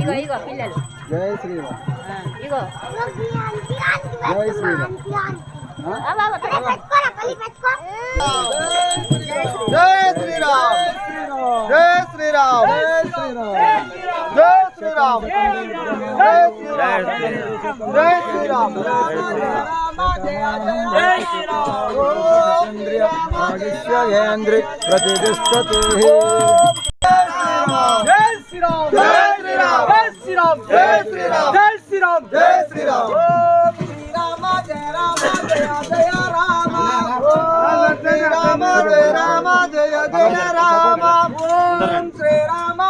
ఇగో ఇగో పిల్లలు జై శ్రీరామ్ ఇగో జై శ్రీరామ్ జై శ్రీరామ్ జై శ్రీరామ్ జై శ్రీరామ్ జై శ్రీరామ్ జై శ్రీరామ్ చంద్రేంద్రి ప్రతిష్టతి జై శ్రీరామ్ జై శ్రీరామ్ జై శ్రీరామ్ జై శ్రీరామ్ జై శ్రీరామ్ జై శ్రీరామ్ జయ రామ జయ రామ జయ జయ రామ శ్రీరామ జయ రామ జయ జయ రామ జయ రామ శ్రీరామ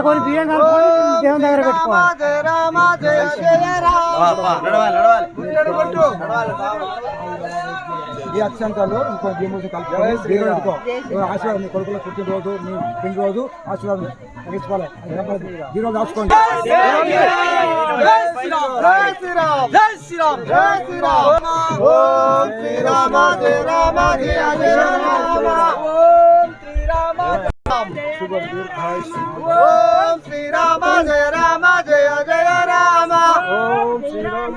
కొన్ని బియ్యం దేవుని దగ్గర పెట్టుకోవాలి ఈ అక్షంతాల్లో ఇంకో జీములు కలుపుకొని దేవుడు పెట్టుకో ఆశీర్వాదం మీ కొడుకుల పుట్టినరోజు మీ పెళ్ళి రోజు ఆశీర్వాదం తీసుకోవాలి జీరో దాచుకోండి జై శ్రీరామ్ జై శ్రీరామ్ జై శ్రీరామ్ జై శ్రీరామ్ ఓం శ్రీరామ జయ రామ జయ జయ రామ ఓం శ్రీరామ శుభం దీర్ఘాయుష్ ఓం శ్రీరామ జయ రామ జయ జయ రామ ఓం శ్రీరామ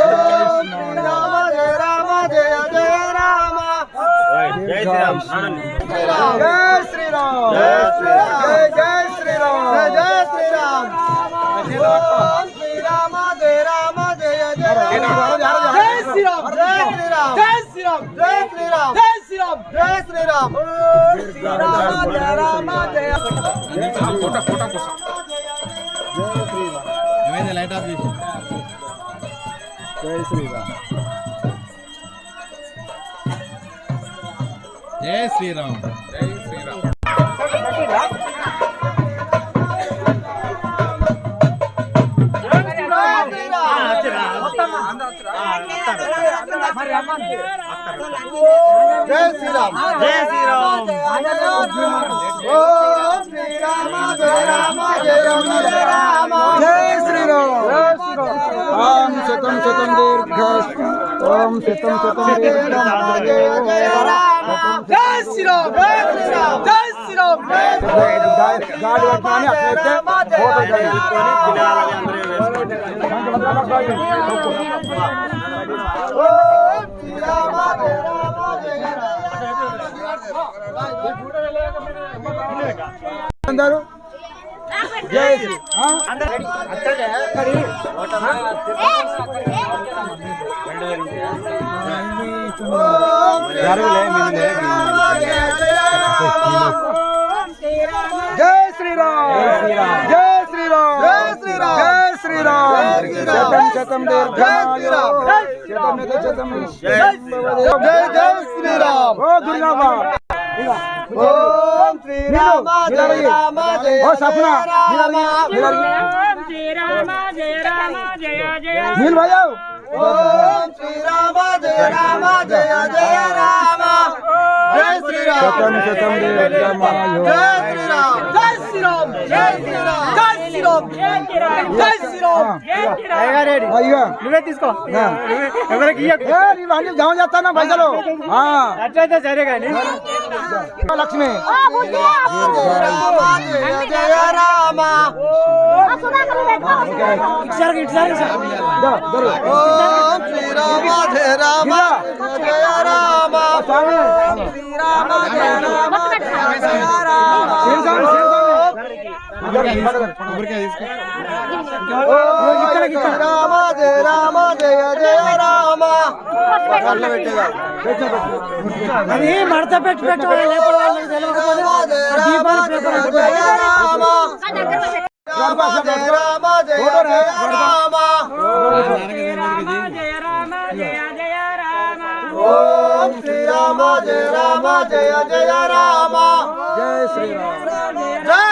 ఓం శ్రీరామ జయ రామ జయ జయ శ్రీరామ్ జై శ్రీరామ్ శ్రీరామ జయ రామ జయ ఫోటో ఫోటో కోసం ఏమైంది లైట్ ఆఫ్ చేసి జై శ్రీరామ్ జై శ్రీరామ్ జై శ్రీరామ్ జై శ్రీరామ్ జై శ్రీరామ్ ఓం శ్రీరామ జయ రామ జయ జయ రామ జై శ్రీరామ్ ఓం శతం శతం దీర్ఘ ఓం శతం శతం దీర్ఘ జయ జయ రామ జై శ్రీరామ్ జై శ్రీరామ్ జై శ్రీరామ్ గాడి పట్టుకొని అట్లయితే ఫోటో తీసుకొని పిల్లలని అందరూ వేసుకోండి ఓం శ్రీరామ జయ రామ జయ అందరూ జై శ్రీరామ్ జై శ్రీరామ్ జై శ్రీరామ్ జై శ్రీరామ్ శతం శతం దీర్ఘాయు శతం శతం జై జై శ్రీరామ్ ఓ దుర్గాబా ఓం శ్రీరామ జయ రామ జయ ఓ సపన. నీల్ భయావ్ ఓం శ్రీరామ జయ రామ జయ జయ రామ. జై శ్రీరామ్. శతం శతం దీర్ఘమాయు జై శ్రీరామ్ జై శ్రీరామ్. జై శ్రీరామ్. జై శ్రీరామ్. జై శ్రీరామ్. అయ్యో నువ్వే తీసుకో. ఎవరికి ఇవన్నీ జమ చేస్తానా పైసలు? ఆ, అట్లయితే సరే కానీ. లక్ష్మి. శ్రీరామ జయ రామ జయ రామ స్వామి శ్రీరామ జయ రామ జయ రామ ఓం శ్రీరామ జయ రామ జయ జయ రామ అట్లా పెట్టేదా అది మడత పెట్టి పెట్టుకోవాలి లేకపోతే వాళ్ళకి తెలియకపోతే దీపాలు పేపర్ జయ రామ జయ రామ జయ జయ రామ ఓం శ్రీరామ జయ రామ జయ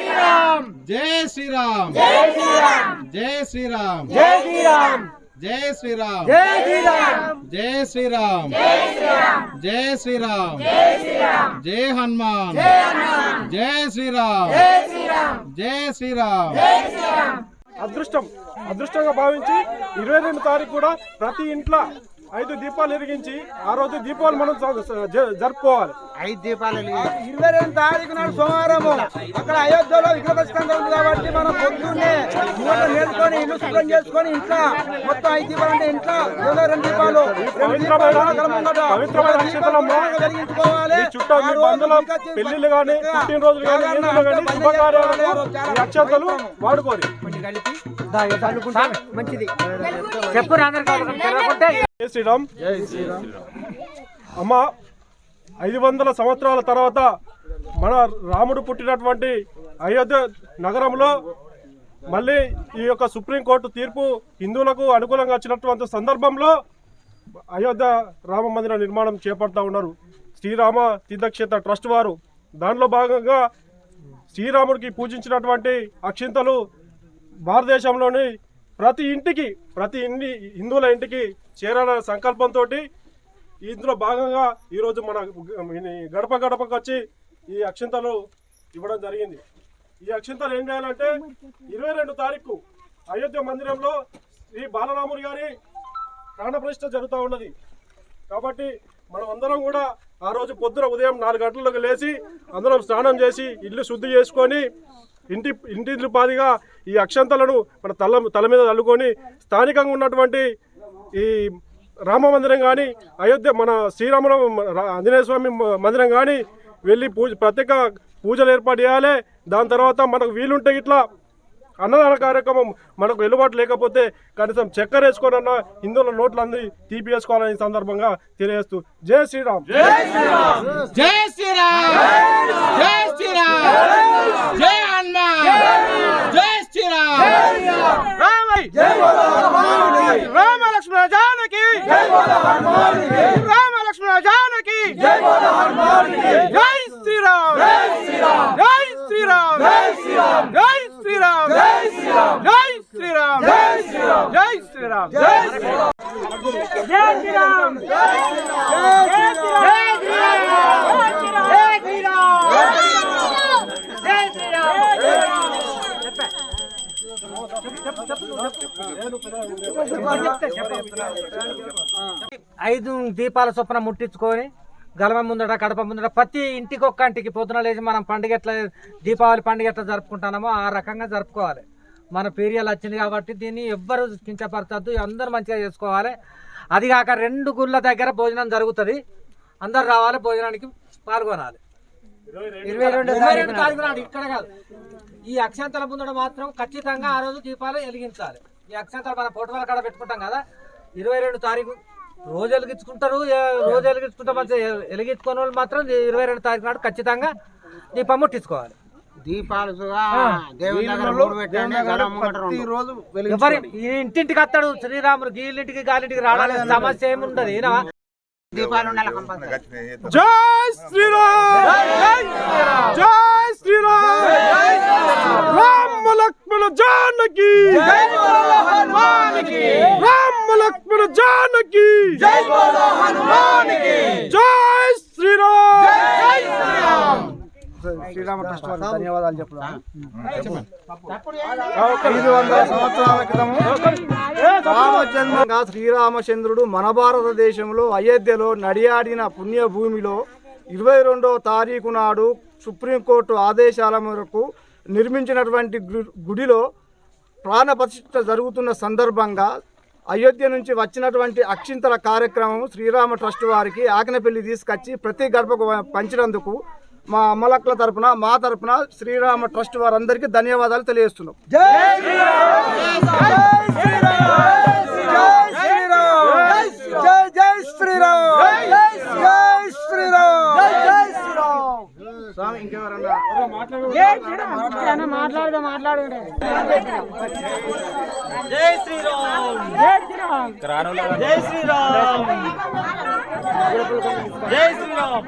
జై శ్రీరామ్ జై శ్రీరామ్ జై శ్రీరామ్ జై శ్రీరామ్ జై శ్రీరామ్ జై శ్రీరామ్ జై శ్రీరామ్ జై శ్రీరామ్ జై హనుమాన్ జై శ్రీరామ్ జై శ్రీరామ్ అదృష్టం అదృష్టంగా భావించి ఇరవై రెండు తారీఖు కూడా ప్రతి ఇంట్లో ఐదు దీపాలు వెలిగించి ఆ రోజు దీపావళి మనం జ- జ- జరుపుకోవాలి. ఇరవై రెండు తారీఖు నాడు సోమవారం అక్కడ అయోధ్యలో విగ్రహస్కంగా ఉంది కాబట్టి మనం పొద్దున్నే మూడు నేర్చుకొని ఇల్లు శుభ్రం చేసుకొని ఇంట్లో మొత్తం ఐదు దీపాలు అంటే ఇంట్లో ఇరవై రెండు దీపాలు దీపాలు దీపాలు. వెలిగించుకోవాలి. పెళ్ళిళ్ళు కానీ పుట్టినరోజులు కానీ శుభకార్యాలకు అక్షంతలు వాడుకోరు మంచిది. చెప్పు అందరికీ జై శ్రీరామ్. అమ్మ ఐదు వందల సంవత్సరాల తర్వాత మన రాముడు పుట్టినటువంటి అయోధ్య నగరంలో మళ్ళీ ఈ యొక్క సుప్రీంకోర్టు తీర్పు హిందువులకు అనుకూలంగా వచ్చినటువంటి సందర్భంలో అయోధ్య రామ మందిర నిర్మాణం చేపడతా ఉన్నారు. శ్రీరామ తీర్థక్షేత్ర ట్రస్ట్ వారు. దానిలో భాగంగా శ్రీరాముడికి పూజించినటువంటి అక్షింతలు భారతదేశంలోని ప్రతి ఇంటికి ప్రతి ఇంటి హిందువుల ఇంటికి చేరాలనే సంకల్పంతో ఇందులో భాగంగా ఈరోజు మన గడప గడపకు వచ్చి ఈ అక్షింతలు ఇవ్వడం జరిగింది. ఈ అక్షింతలు ఏం చేయాలంటే ఇరవై రెండు తారీఖు అయోధ్య మందిరంలో శ్రీ బాలరాములు గారి ప్రాణప్రతిష్ఠ జరుగుతూ ఉన్నది. కాబట్టి మనం అందరం కూడా ఆ రోజు పొద్దున ఉదయం నాలుగు గంటలకు లేచి అందరం స్నానం చేసి ఇల్లు శుద్ధి చేసుకొని ఇంటి ఇంటి పాదిగా ఈ అక్షంతలను మన తల తల మీద చల్లుకొని స్థానికంగా ఉన్నటువంటి ఈ రామ మందిరం కానీ అయోధ్య మన శ్రీరాముల ఆంజనేయ స్వామి మందిరం కానీ వెళ్ళి పూజ ప్రత్యేక పూజలు ఏర్పాటు చేయాలి. దాని తర్వాత మనకు వీలుంటే ఇట్లా అన్నదాన కార్యక్రమం మనకు వెలుబాటు లేకపోతే కనీసం చక్కెర వేసుకోనన్నా హిందువుల నోట్లు అంది తీపి వేసుకోవాలని సందర్భంగా తెలియజేస్తూ జై శ్రీరామ్. జై శ్రీరామ్. జై శ్రీరామ్ జై హనుమాన్ జై శ్రీరామ్ రామ లక్ష్మణ జానకి రామ లక్ష్మణ జానకి జై శ్రీరామ్ జై శ్రీరామ్ జై శ్రీరామ్ జై శ్రీరామ్ జై శ్రీరామ్ జై శ్రీరామ్ జై శ్రీరామ్ జై శ్రీరామ్ జై శ్రీరామ్ జై శ్రీరామ్ జై శ్రీరామ్ జై శ్రీరామ్ ఐదు దీపాల చొప్పున ముట్టించుకొని గలమ ముందట కడప ముందట ప్రతి ఇంటికి ఒక్క ఇంటికి పొద్దున లేచి మనం పండుగ ఎట్లా దీపావళి పండుగ ఎట్లా జరుపుకుంటున్నామో ఆ రకంగా జరుపుకోవాలి. మన పీరియల్ వచ్చింది కాబట్టి దీన్ని ఎవ్వరు కించపరచద్దు అందరూ మంచిగా చేసుకోవాలి. అది కాక రెండు గుళ్ళ దగ్గర భోజనం జరుగుతుంది. అందరు రావాలి భోజనానికి పాల్గొనాలి. ఇరవై రెండు తారీఖు నాడు. ఇక్కడ కాదు. ఈ అక్షంతల ముందట మాత్రం ఖచ్చితంగా ఆ రోజు దీపాలు వెలిగించాలి. ఈ అక్షంతలు మన ఫోటోల కాడ పెట్టుకుంటాం కదా ఇరవై రెండు తారీఖు రోజు వెలిగించుకుంటారు రోజు వెలిగించుకుంటాం మంచిగా వెలిగించుకునే వాళ్ళు మాత్రం ఇరవై రెండు తారీఖు నాడు ఖచ్చితంగా దీపం ముట్టించుకోవాలి. దీపాలు. ఎవరి ఇంటింటికి వస్తాడు శ్రీరాముడు గీళ్ళింటికి గాలింటికి రావడానికి సమస్య ఏముండదు జై శ్రీరామ్ జై శ్రీరామ్ రామ లక్ష్మణ జానకి రామ లక్ష్మణ జానకి జై శ్రీరామ్ శ్రీరామ ట్రస్ట్ వారికి ధన్యవాదాలు చెప్తున్నాను ఐదు వందల సంవత్సరాల క్రితము రామజన్మంగా శ్రీరామచంద్రుడు మన భారతదేశంలో అయోధ్యలో నడియాడిన పుణ్యభూమిలో ఇరవై రెండవ తారీఖు నాడు సుప్రీంకోర్టు ఆదేశాల మేరకు నిర్మించినటువంటి గుడిలో ప్రాణప్రతిష్ఠ జరుగుతున్న సందర్భంగా అయోధ్య నుంచి వచ్చినటువంటి అక్షింతల కార్యక్రమం శ్రీరామ ట్రస్ట్ వారికి ఆకనపల్లి తీసుకొచ్చి ప్రతి గడపకు పంచినందుకు మా అమ్మలక్కల తరపున మా తరపున శ్రీరామ ట్రస్ట్ వారందరికీ ధన్యవాదాలు తెలియజేస్తున్నాం. జై శ్రీరామ్. జై శ్రీరామ్. జై శ్రీరామ్.